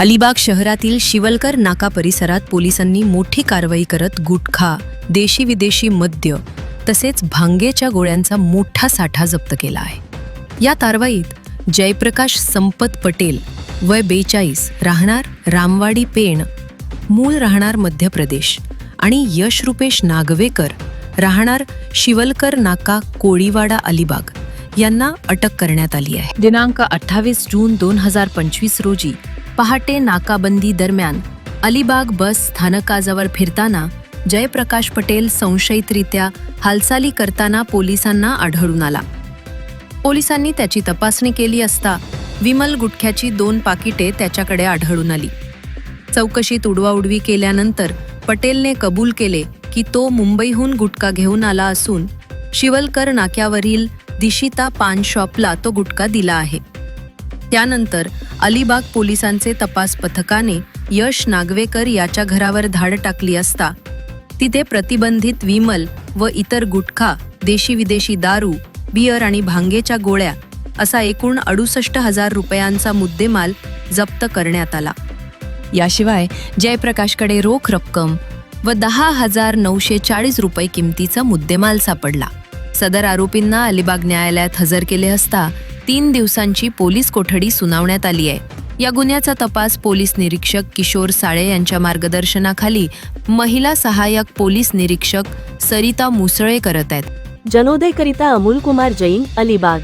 अलिबाग शहरातील शिवलकर नाका परिसरात पोलिसांनी मोठी कारवाई करत गुटखा देशी विदेशी मद्य तसेच भांगेच्या गोळ्यांचा मोठा साठा जप्त केला आहे. या कारवाईत जयप्रकाश संपत पटेल वय बेचाळीस राहणार रामवाडी पेण मूळ राहणार मध्य प्रदेश आणि यश रुपेश नागवेकर राहणार शिवलकर नाका कोळीवाडा अलिबाग यांना अटक करण्यात आली आहे. दिनांक अठ्ठावीस जून दोन हजार पंचवीस रोजी पहाटे नाकाबंदी दरम्यान अलिबाग बस स्थानकाजवळ फिरताना जयप्रकाश पटेल संशयितरित्या हालचाली करताना पोलिसांना आढळून आला. पोलिसांनी त्याची तपासणी केली असता विमल गुटख्याची दोन पाकिटे त्याच्याकडे आढळून आली. चौकशीत उडवाउडवी केल्यानंतर पटेलने कबूल केले की तो मुंबईहून गुटखा घेऊन आला असून शिवलकर नाक्यावरील दिशिता पान शॉपला तो गुटखा दिला आहे. त्यानंतर अलिबाग पोलिसांचे तपास पथकाने यश नागवेकर याच्या घरावर धाड टाकली असता. तिथे प्रतिबंधित विमल व इतर गुटखा देशी विदेशी दारू बियर आणि भांगेच्या गोळ्या असा एकूण अडुसष्ट हजार रुपयांचा मुद्देमाल जप्त करण्यात आला. याशिवाय जयप्रकाशकडे रोख रक्कम व दहा हजार नऊशे चाळीस रुपये किमतीचा मुद्देमाल सापडला. सदर आरोपींना अलिबाग न्यायालयात हजर केले असता तीन दिवसांची पोलीस कोठडी सुनावण्यात आली आहे. या गुन्ह्याचा तपास पोलीस निरीक्षक किशोर साळे यांच्या मार्गदर्शनाखाली महिला सहाय्यक पोलीस निरीक्षक सरिता मुसळे करत आहेत. जनोदयकरिता अमोल कुमार जैन अलिबाग.